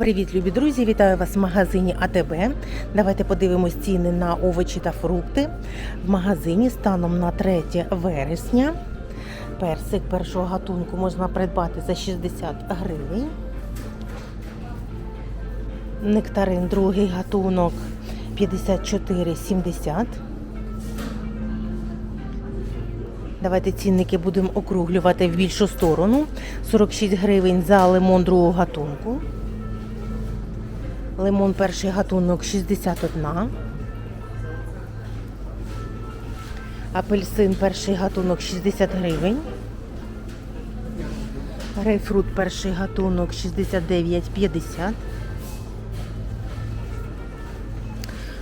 Привіт, любі друзі! Вітаю вас в магазині АТБ. Давайте подивимось ціни на овочі та фрукти в магазині станом на 3 вересня. Персик першого гатунку можна придбати за 60 гривень. Нектарин другий гатунок 54,70. Давайте цінники будемо округлювати в більшу сторону. 46 гривень за лимон другого гатунку. Лимон перший гатунок 61. Апельсин перший гатунок 60 гривень. Грейпфрут перший гатунок 69,50.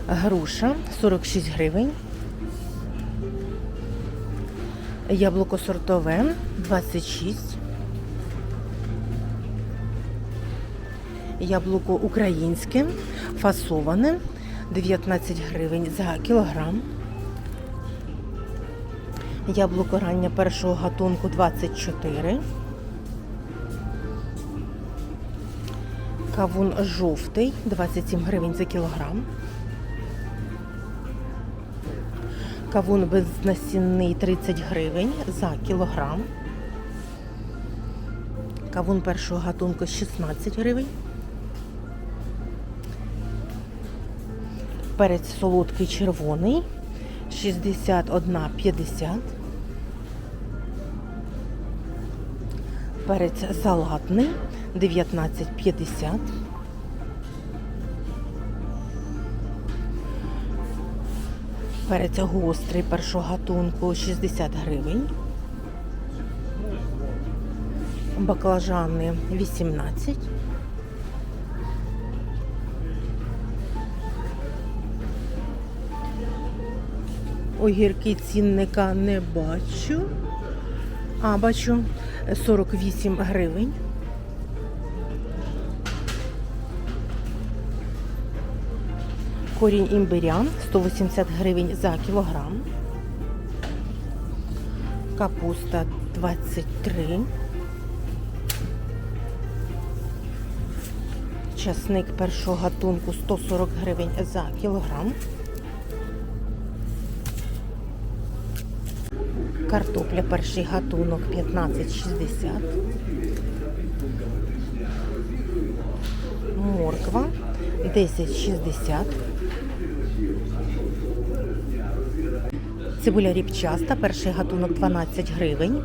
Груша 46 гривень. Яблуко сортове 26. Яблуко українське, фасоване 19 гривень за кілограм. Яблуко раннє першого гатунку 24. Кавун жовтий 27 гривень за кілограм. Кавун безнасінний 30 гривень за кілограм. Кавун першого гатунку 16 гривень. Перець солодкий червоний 61,50. Перець салатний 19,50. Перець гострий першого гатунку 60 гривень. Баклажани 18. Огірки цінника не бачу. А, бачу 48 гривень. Корінь імбиря 180 гривень за кілограм. Капуста 23. Часник першого гатунку 140 гривень за кілограм. Картопля перший гатунок 15,60. Морква 10,60. Цибуля ріпчаста, перший гатунок 12 гривень.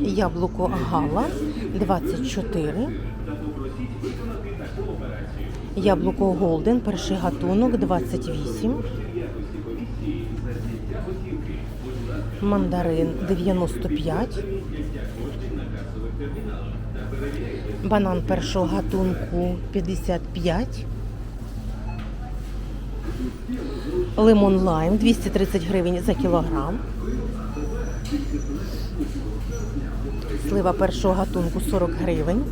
Яблуко Гала 24. Яблуко Голден, перший гатунок 28. Мандарин 95. Банан першого гатунку 55. Лимон лайм 230 гривень за кілограм. Слива першого гатунку 40 гривень.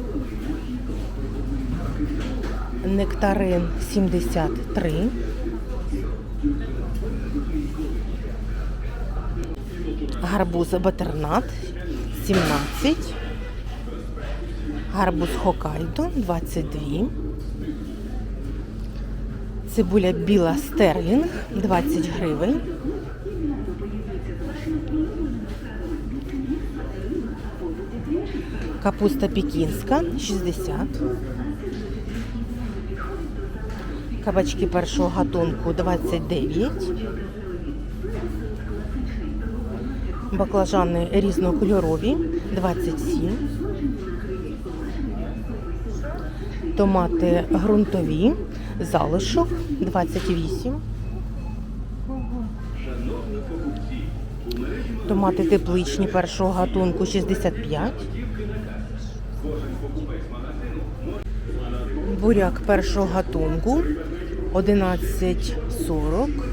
Нектарин 73. Гарбуз батернат 17. Гарбуз Хокайдо 22. Цибуля біла стерлінг 20 гривень. Капуста пекінська 60. Кабачки першого гатунку 29. Баклажани різнокольорові 27. Томати ґрунтові, залишок 28. Томати тепличні першого гатунку 65. Буряк першого гатунку 11,40.